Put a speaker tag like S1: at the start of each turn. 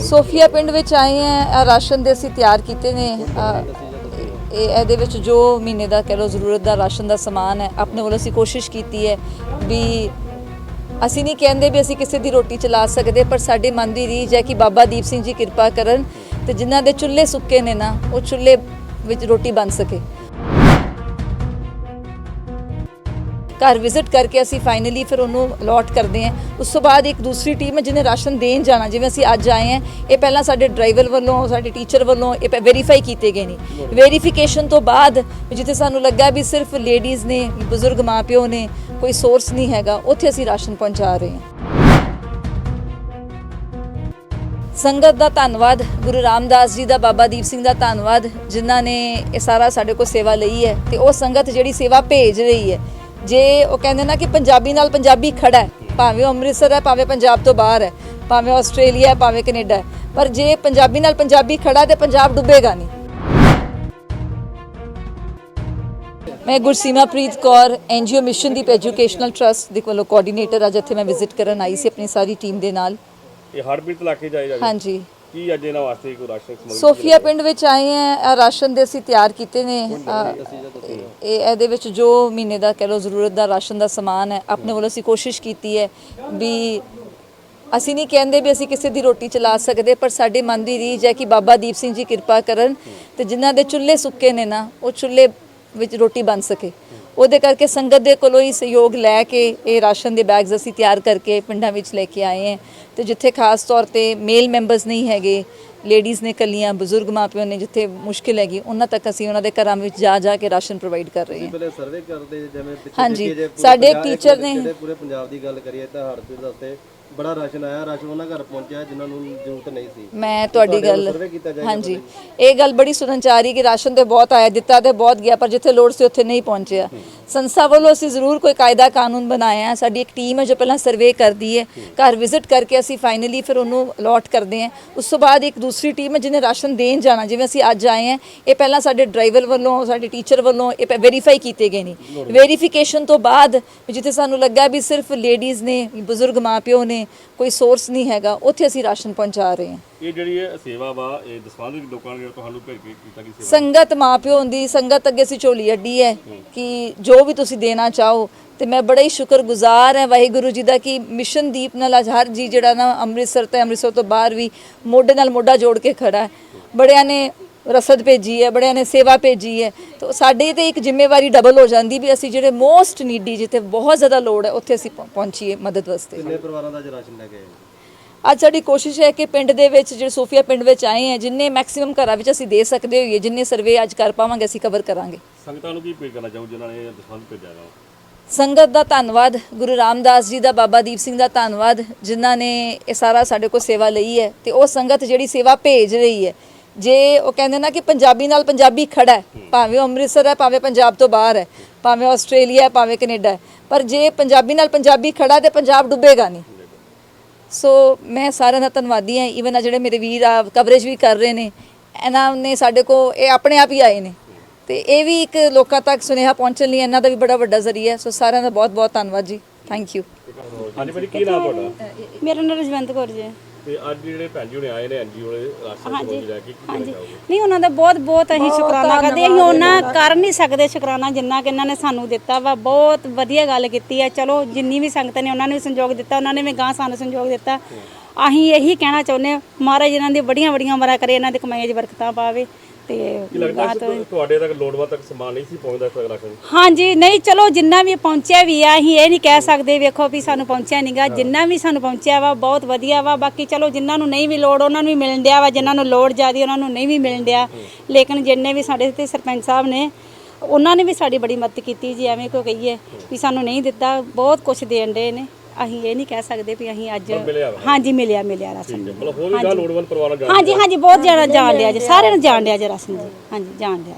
S1: Sophia ਪਿੰਡ ਵਿੱਚ ਆਏ ਆ ਰਾਸ਼ਨ ਦੇ ਅਸੀਂ ਤਿਆਰ ਕੀਤੇ ਨੇ। ਇਹ ਇਹਦੇ ਵਿੱਚ ਜੋ ਮਹੀਨੇ ਦਾ ਕਹਿ ਲਓ ਜ਼ਰੂਰਤ ਦਾ ਰਾਸ਼ਨ ਦਾ ਸਮਾਨ ਹੈ, ਆਪਣੇ ਵੱਲੋਂ ਅਸੀਂ ਕੋਸ਼ਿਸ਼ ਕੀਤੀ ਹੈ ਵੀ ਅਸੀਂ ਨਹੀਂ ਕਹਿੰਦੇ ਵੀ ਅਸੀਂ ਕਿਸੇ ਦੀ ਰੋਟੀ ਚਲਾ ਸਕਦੇ, ਪਰ ਸਾਡੇ ਮਨ ਦੀ ਰੀਝ ਹੈ ਕਿ ਬਾਬਾ ਦੀਪ ਸਿੰਘ ਜੀ ਕਿਰਪਾ ਕਰਨ ਤੇ ਜਿਨ੍ਹਾਂ ਦੇ ਚੁੱਲ੍ਹੇ ਸੁੱਕੇ ਨੇ ਨਾ, ਉਹ ਚੁੱਲ੍ਹੇ ਵਿੱਚ ਰੋਟੀ ਬਣ ਸਕੇ। ਘਰ ਵਿਜ਼ਿਟ ਕਰਕੇ ਅਸੀਂ ਫਾਈਨਲੀ ਫਿਰ ਉਹਨੂੰ ਅਲੋਟ ਕਰਦੇ ਹਾਂ। ਉਸ ਤੋਂ ਬਾਅਦ ਇੱਕ ਦੂਸਰੀ ਟੀਮ ਹੈ ਜਿਹਨੇ ਰਾਸ਼ਨ ਦੇਣ ਜਾਣਾ, ਜਿਵੇਂ ਅਸੀਂ ਅੱਜ ਆਏ ਹਾਂ, ਇਹ ਪਹਿਲਾਂ ਸਾਡੇ ਡਰਾਈਵਰ ਵੱਲੋਂ, ਸਾਡੇ ਟੀਚਰ ਵੱਲੋਂ ਇਹ ਵੈਰੀਫਾਈ ਕੀਤੇ ਗਏ ਨੇ। ਵੈਰੀਫਿਕੇਸ਼ਨ ਤੋਂ ਬਾਅਦ ਜਿੱਥੇ ਸਾਨੂੰ ਲੱਗਾ ਵੀ ਸਿਰਫ ਲੇਡੀਜ਼ ਨੇ, ਬਜ਼ੁਰਗ ਮਾਪਿਓ ਨੇ, ਕੋਈ ਸੋਰਸ ਨਹੀਂ ਹੈਗਾ, ਉੱਥੇ ਅਸੀਂ ਰਾਸ਼ਨ ਪਹੁੰਚਾ ਰਹੇ ਹਾਂ। ਸੰਗਤ ਦਾ ਧੰਨਵਾਦ, ਗੁਰੂ ਰਾਮਦਾਸ ਜੀ ਦਾ, ਬਾਬਾ ਦੀਪ ਸਿੰਘ ਦਾ ਧੰਨਵਾਦ, ਜਿਨ੍ਹਾਂ ਨੇ ਇਹ ਸਾਰਾ ਸਾਡੇ ਕੋਲ ਸੇਵਾ ਲਈ ਹੈ ਤੇ ਉਹ ਸੰਗਤ ਜਿਹੜੀ ਸੇਵਾ ਭੇਜ ਰਹੀ ਹੈ ਜੇ ਉਹ ਕਹਿੰਦੇ ਨਾ ਕਿ ਪੰਜਾਬੀ ਨਾਲ ਪੰਜਾਬੀ ਖੜਾ ਹੈ ਭਾਵੇਂ ਉਹ ਅੰਮ੍ਰਿਤਸਰ ਹੈ ਭਾਵੇਂ ਪੰਜਾਬ ਤੋਂ ਬਾਹਰ ਹੈ ਭਾਵੇਂ ਆਸਟ੍ਰੇਲੀਆ ਹੈ ਭਾਵੇਂ ਕੈਨੇਡਾ ਹੈ ਪਰ ਜੇ ਪੰਜਾਬੀ ਨਾਲ ਪੰਜਾਬੀ ਖੜਾ ਤੇ ਪੰਜਾਬ ਡੁੱਬੇਗਾ ਨਹੀਂ। ਮੈਂ Gursimapreet Kaur NGO mission Deep educational trust ਦੇ ਵੱਲੋਂ ਕੋਆਰਡੀਨੇਟਰ ਅੱਜ ਇੱਥੇ ਮੈਂ ਵਿਜ਼ਿਟ ਕਰਨ ਆਈ ਸੀ ਆਪਣੀ ਸਾਰੀ ਟੀਮ ਦੇ ਨਾਲ।
S2: ਇਹ ਹੜਬੀਤ ਇਲਾਕੇ ਜਾਏ ਜਾਏ
S1: ਹਾਂਜੀ।
S2: ਕੀ ਅੱਜ ਇਹਨਾਂ ਵਾਸਤੇ ਕੋਈ ਰਾਸ਼ਨ ਸਮਗਲਿੰਗ
S1: ਸੋਫੀਆ ਪਿੰਡ ਵਿੱਚ ਆਏ ਆ ਰਾਸ਼ਨ ਦੇ ਅਸੀਂ ਤਿਆਰ ਕੀਤੇ ਨੇ ਇਹ ਇਹਦੇ ਵਿੱਚ ਜੋ ਮਹੀਨੇ ਦਾ ਕਹਿ ਲਓ ਜ਼ਰੂਰਤ ਦਾ, ਰਾਸ਼ਨ ਦਾ ਸਮਾਨ ਹੈ, ਆਪਣੇ ਵੱਲੋਂ ਅਸੀਂ ਕੋਸ਼ਿਸ਼ ਕੀਤੀ ਹੈ ਵੀ ਅਸੀਂ ਨਹੀਂ ਕਹਿੰਦੇ ਵੀ ਅਸੀਂ ਕਿਸੇ ਦੀ ਰੋਟੀ ਚਲਾ ਸਕਦੇ, ਪਰ ਸਾਡੇ ਮਨ ਦੀ ਰੀਝ ਹੈ ਕਿ ਬਾਬਾ ਦੀਪ ਸਿੰਘ ਜੀ ਕਿਰਪਾ ਕਰਨ ਤੇ ਜਿਨ੍ਹਾਂ ਦੇ ਚੁੱਲ੍ਹੇ ਸੁੱਕੇ ਨੇ ਨਾ, ਉਹ ਚੁੱਲ੍ਹੇ ਵਿੱਚ ਰੋਟੀ ਬਣ ਸਕੇ। ਉਹਦੇ ਕਰਕੇ ਸੰਗਤ ਦੇ ਕੋਲੋਂ ਹੀ ਸਹਿਯੋਗ ਲੈ ਕੇ ਇਹ ਰਾਸ਼ਨ ਦੇ ਬੈਗਸ ਅਸੀਂ ਤਿਆਰ ਕਰਕੇ ਪਿੰਡਾਂ ਵਿੱਚ ਲੈ ਕੇ ਆਏ ਹਾਂ। ਤੇ ਜਿੱਥੇ ਖਾਸ ਤੌਰ ਤੇ ਮੇਲ ਮੈਂਬਰਸ ਨਹੀਂ ਹੈਗੇ ਲੇਡੀਜ਼ ਨੇ ਕੱਲੀਆਂ ਬਜ਼ੁਰਗ ਮਾਪਿਆਂ ਨੇ ਜਿੱਥੇ ਮੁਸ਼ਕਿਲ ਹੈਗੀ ਉਹਨਾਂ ਤੱਕ ਅਸੀਂ ਉਹਨਾਂ ਦੇ ਘਰਾਂ ਵਿੱਚ ਜਾ ਜਾ ਕੇ ਰਾਸ਼ਨ ਪ੍ਰੋਵਾਈਡ ਕਰ ਰਹੇ ਹਾਂ।
S3: ਪਹਿਲੇ ਸਰਵੇ ਕਰਦੇ ਜਿਵੇਂ
S1: ਹਾਂਜੀ, ਸਾਡੇ ਨੇ-
S3: ਪੂਰੇ ਪੰਜਾਬ ਦੀ ਗੱਲ ਕਰੀਏ ਤਾਂ ਹੜਪੀਰ ਵਾਸਤੇ ਬੜਾ ਰਾਸ਼ਨ ਆਇਆ ਰਾਸ਼ਨ ਉਹਨਾਂ ਘਰ ਪਹੁੰਚਿਆ ਜਿਨ੍ਹਾਂ ਨੂੰ ਜ਼ਰੂਰਤ ਨਹੀਂ ਸੀ।
S1: ਮੈਂ ਤੁਹਾਡੀ ਗੱਲ
S3: ਸਰਵੇ ਕੀਤਾ ਜਾਏਗਾ
S1: ਹਾਂਜੀ। ਇਹ ਗੱਲ ਬੜੀ ਸੁਣਨ ਚ ਆ ਰਹੀ ਕਿ ਰਾਸ਼ਨ ਤੇ ਬਹੁਤ ਆਇਆ ਦਿੱਤਾ ਤੇ ਬਹੁਤ ਗਿਆ ਪਰ ਜਿੱਥੇ ਲੋੜ ਸੀ ਉੱਥੇ ਨਹੀਂ ਪਹੁੰਚਿਆ। ਸੰਸਥਾ ਵੱਲੋਂ ਅਸੀਂ ਜ਼ਰੂਰ ਕੋਈ ਕਾਇਦਾ ਕਾਨੂੰਨ ਬਣਾਇਆ। ਸਾਡੀ ਇੱਕ ਟੀਮ ਹੈ ਜੋ ਪਹਿਲਾਂ ਸਰਵੇ ਕਰਦੀ ਹੈ। ਘਰ ਵਿਜ਼ਿਟ ਕਰਕੇ ਅਸੀਂ ਫਾਈਨਲੀ ਫਿਰ ਉਹਨੂੰ ਅਲਾਟ ਕਰਦੇ ਹਾਂ। ਉਸ ਤੋਂ ਬਾਅਦ ਇੱਕ ਦੂਸਰੀ ਟੀਮ ਹੈ ਜਿਹਨੇ ਰਾਸ਼ਨ ਦੇਣ ਜਾਣਾ। ਜਿਵੇਂ ਅਸੀਂ ਅੱਜ ਆਏ ਹਾਂ ਇਹ ਪਹਿਲਾਂ ਸਾਡੇ ਡਰਾਈਵਰ ਵੱਲੋਂ ਸਾਡੇ ਟੀਚਰ ਵੱਲੋਂ ਇਹ ਵੈਰੀਫਾਈ ਕੀਤੇ ਗਏ ਨੇ। ਵੈਰੀਫਿਕੇਸ਼ਨ ਤੋਂ ਬਾਅਦ ਜਿੱਥੇ ਸਾਨੂੰ ਲੱਗਾ ਵੀ ਸਿਰਫ ਲੇਡੀਜ਼ ਨੇ ਬਜ਼ੁਰਗ ਮਾਪਿਓ ਨੇ ਕੋਈ ਸੋਰਸ ਨਹੀਂ ਹੈਗਾ ਉੱਥੇ ਅਸੀਂ ਰਾਸ਼ਨ ਪਹੁੰਚਾ ਰਹੇ ਹਾਂ।
S2: ਇਹ ਜਿਹੜੀ ਇਹ ਸੇਵਾ ਵਾ ਇਹ ਦਸਵੰਧ ਦੇ ਲੋਕਾਂ ਨੇ ਜਿਹੜਾ ਤੁਹਾਨੂੰ ਭੇਜ ਕੇ ਕੀਤਾ ਕੀ ਸੇਵਾ?
S1: ਸੰਗਤ ਮਾਪਿਓ ਹੁੰਦੀ ਸੰਗਤ ਅੱਗੇ ਅਸੀਂ ਝੋਲੀ ਅੱਡੀ ਹੈ ਕਿ ਜੋ ਵੀ ਤੁਸੀਂ ਦੇਣਾ ਚਾਹੋ ਤੇ ਮੈਂ ਬੜਾ ਹੀ ਸ਼ੁਕਰਗੁਜ਼ਾਰ ਹਾਂ ਵਾਹਿਗੁਰੂ ਜੀ ਦਾ ਕਿ ਮਿਸ਼ਨ ਦੀਪ ਨਾਲ ਅੱਜ ਹਰ ਜੀ ਜਿਹੜਾ ਨਾ ਅੰਮ੍ਰਿਤਸਰ ਤੇ ਅੰਮ੍ਰਿਤਸਰ ਤੋਂ ਬਾਹਰ ਵੀ ਮੋਢੇ ਨਾਲ ਮੋਢਾ ਜੋੜ ਕੇ ਖੜਾ ਹੈ। ਬੜਿਆਂ ਨੇ ਰਸਦ ਭੇਜੀ ਹੈ ਬੜਿਆਂ ਨੇ ਸੇਵਾ ਭੇਜੀ ਹੈ ਤਾਂ ਸਾਡੇ ਤੇ ਇੱਕ ਜ਼ਿੰਮੇਵਾਰੀ ਡਬਲ ਹੋ ਜਾਂਦੀ ਵੀ ਅਸੀਂ ਜਿਹੜੇ ਮੋਸਟ ਨੀਡੀ ਜਿੱਥੇ ਬਹੁਤ ਜ਼ਿਆਦਾ ਲੋੜ ਹੈ ਉੱਥੇ ਅਸੀਂ ਪਹੁੰ- ਪਹੁੰਚੀਏ ਮਦਦ ਵਾਸਤੇ।
S3: ਕਿੰਨੇ ਪਰਿਵਾਰਾਂ ਦਾ ਅੱਜ ਰਾਸ਼ਨ ਲੈ ਕੇ ਆਏ
S1: ਅੱਜ ਸਾਡੀ ਕੋਸ਼ਿਸ਼ ਹੈ ਕਿ ਪਿੰਡ ਦੇ ਵਿੱਚ ਜਿਹੜੇ ਸੋਫੀਆ ਪਿੰਡ ਵਿੱਚ ਆਏ ਆ ਜਿੰਨੇ ਮੈਕਸਿਮਮ ਘਰਾਂ ਵਿੱਚ ਅਸੀਂ ਦੇ ਸਕਦੇ ਹੋਈਏ ਜਿੰਨੇ ਸਰਵੇ ਅੱਜ ਕਰ ਪਾਵਾਂਗੇ ਅਸੀਂ ਕਵਰ ਕਰਾਂਗੇ।
S2: ਸੰਗਤਾਂ ਨੂੰ ਕੀ ਭੇਜ ਕਰਨਾ ਚਾਹੋ ਜਿਨ੍ਹਾਂ ਨੇ ਇਹ ਦਸਵੰਧ ਭੇਜਿਆ ਵਾ
S1: ਸੰਗਤ ਦਾ ਧੰਨਵਾਦ ਗੁਰੂ ਰਾਮਦਾਸ ਜੀ ਦਾ ਬਾਬਾ ਦੀਪ ਸਿੰਘ ਦਾ ਧੰਨਵਾਦ ਜਿਨ੍ਹਾਂ ਨੇ ਇਹ ਸਾਰਾ ਸਾਡੇ ਕੋਲ ਸੇਵਾ ਲਈ ਹੈ ਤੇ ਉਹ ਸੰਗਤ ਜਿਹੜੀ ਸੇਵਾ ਭੇਜ ਰਹੀ ਹੈ ਜੇ ਉਹ ਕਹਿੰਦੇ ਨਾ ਕਿ ਪੰਜਾਬੀ ਨਾਲ ਪੰਜਾਬੀ ਖੜਾ ਹੈ ਭਾਵੇਂ ਉਹ ਅੰਮ੍ਰਿਤਸਰ ਹੈ ਭਾਵੇਂ ਪੰਜਾਬ ਤੋਂ ਬਾਹਰ ਹੈ ਭਾਵੇਂ ਆਸਟ੍ਰੇਲੀਆ ਹੈ ਭਾਵੇਂ ਕੈਨੇਡਾ ਹੈ ਪਰ ਜੇ ਪੰਜਾਬੀ ਨਾਲ ਪੰਜਾਬੀ ਖੜਾ ਤੇ ਪੰਜਾਬ ਡੁੱਬੇਗਾ ਨਹੀਂ। ਸੋ ਮੈਂ ਸਾਰਿਆਂ ਦਾ ਧੰਨਵਾਦੀ ਹਾਂ ਈਵਨ ਆ ਜਿਹੜੇ ਮੇਰੇ ਵੀਰ ਆ ਕਵਰੇਜ ਵੀ ਕਰ ਰਹੇ ਨੇ ਇਹਨਾਂ ਨੇ ਸਾਡੇ ਕੋ ਇਹ ਆਪਣੇ ਆਪ ਹੀ ਆਏ ਨੇ। ਤੇ ਇਹ ਵੀ ਇੱਕ ਲੋਕਾਂ ਤੱਕ ਸੁਨੇਹਾ ਪਹੁੰਚਣ ਲਈ ਇਹਨਾਂ ਦਾ ਵੀ ਬੜਾ ਵੱਡਾ ਜ਼ਰੀਆ ਹੈ। ਸੋ ਸਾਰਿਆਂ ਦਾ ਬਹੁਤ ਬਹੁਤ ਧੰਨਵਾਦ ਜੀ। ਥੈਂਕ ਯੂ
S2: ਹਾਂਜੀ ਭਾਜੀ ਕੀ ਨਾਮ ਤੁਹਾਡਾ?
S4: ਮੇਰਾ ਨਾਮ ਰਜਵੰਤ ਕੌਰ ਜੀ ਹੈ।
S2: ਤੇ ਅੱਜ ਜਿਹੜੇ ਭੈਣ ਜੀ ਹੁਣੇ ਆਏ ਨੇ ਐਨਜੀਓ ਵਾਲੇ ਰਾਸ਼ਨ ਸਮਗਲਿੰਗ ਜਾ ਕੇ ਕੀ ਕਹਿਣਾ ਚਾਹੋਗੇ?
S4: ਨਹੀਂ ਉਹਨਾਂ ਦਾ ਬਹੁਤ ਬਹੁਤ ਅਸੀਂ ਸ਼ੁਕਰਾਨਾ ਕਰਦੇ ਅਸੀਂ ਉਹਨਾਂ ਕਰ ਨਹੀਂ ਸਕਦੇ ਸ਼ੁਕਰਾਨਾ ਜਿੰਨਾ ਕਿ ਇਹਨਾਂ ਨੇ ਸਾਨੂੰ ਦਿੱਤਾ ਵਾ। ਬਹੁਤ ਵਧੀਆ ਗੱਲ ਕੀਤੀ ਹੈ ਚਲੋ ਜਿੰਨੀ ਵੀ ਸੰਗਤ ਨੇ ਉਹਨਾਂ ਨੇ ਵੀ ਸੰਯੋਗ ਦਿੱਤਾ। ਉਹਨਾਂ ਨੇ ਵੀ ਗਾਂ ਸਾਨੂੰ ਸੰਯੋਗ ਦਿੱਤਾ। ਅਸੀਂ ਇਹੀ ਕਹਿਣਾ ਚਾਹੁੰਦੇ ਹਾਂ ਮਹਾਰਾਜ ਇਹਨਾਂ ਦੀ ਬੜੀਆਂ ਬੜੀਆਂ ਉਮਰਾਂ ਕਰੇ ਇਹਨਾਂ ਦੇ ਕਮਾਈਆਂ 'ਚ ਬਰਕਤਾਂ ਪਾਵੇ। ਤੇ
S2: ਕੀ ਲੱਗਦਾ ਸੀ ਤੁਹਾਡੇ ਤੱਕ ਲੋੜਵੰਦ ਤੱਕ ਸਮਾਨ ਨਹੀਂ ਸੀ ਪਹੁੰਚਦਾ ਇਸ ਤੱਕ ਰਾਸ਼ਨ
S4: ਹਾਂਜੀ ਨਹੀਂ ਚਲੋ ਜਿੰਨਾ ਵੀ ਪਹੁੰਚਿਆ ਵੀ ਆ ਅਸੀਂ ਇਹ ਨਹੀਂ ਕਹਿ ਸਕਦੇ ਵੇਖੋ ਵੀ ਸਾਨੂੰ ਪਹੁੰਚਿਆ ਨਹੀਂਗਾ ਜਿੰਨਾ ਵੀ ਸਾਨੂੰ ਪਹੁੰਚਿਆ ਵਾ ਬਹੁਤ ਵਧੀਆ ਵਾ। ਬਾਕੀ ਚਲੋ ਜਿਨ੍ਹਾਂ ਨੂੰ ਨਹੀਂ ਵੀ ਲੋੜ ਉਹਨਾਂ ਨੂੰ ਵੀ ਮਿਲਣ ਡਿਆ ਵਾ। ਜਿਨ੍ਹਾਂ ਨੂੰ ਲੋੜ ਜ਼ਿਆਦੀ ਉਹਨਾਂ ਨੂੰ ਨਹੀਂ ਵੀ ਮਿਲਣ ਡਿਆ। ਲੇਕਿਨ ਜਿੰਨੇ ਵੀ ਸਾਡੇ ਤੇ ਸਰਪੰਚ ਸਾਹਿਬ ਨੇ ਉਹਨਾਂ ਨੇ ਵੀ ਸਾਡੀ ਬੜੀ ਮਦਦ ਕੀਤੀ ਜੀ ਐਵੇਂ ਕੋ ਕਹੀਏ ਵੀ ਸਾਨੂੰ ਨਹੀਂ ਦਿੱਤਾ। ਬਹੁਤ ਕੁਝ ਦੇਣ ਦੇ ਨੇ। ਅਸੀਂ ਇਹ ਨਹੀਂ ਕਹਿ ਸਕਦੇ ਵੀ ਅਸੀਂ ਅੱਜ
S2: ਮਿਲਿਆ ਵਾ।
S4: ਹਾਂਜੀ ਮਿਲਿਆ ਮਿਲਿਆ ਰਸਨ
S2: ਮਤਲਬ ਹੋਰ ਵੀ ਗਾ ਲੋੜਵੰਦ ਪਰਿਵਾਰਾਂ ਜਾ
S4: ਹਾਂਜੀ ਹਾਂਜੀ ਬਹੁਤ ਜਾਣਾ ਜਾਣ ਡਿਆ ਜੀ ਸਾਰਿਆਂ ਨੂੰ ਜਾਣ ਡਿਆ ਜੀ ਰਸਨ ਜੀ। ਹਾਂਜੀ ਜਾਣ ਜੀ।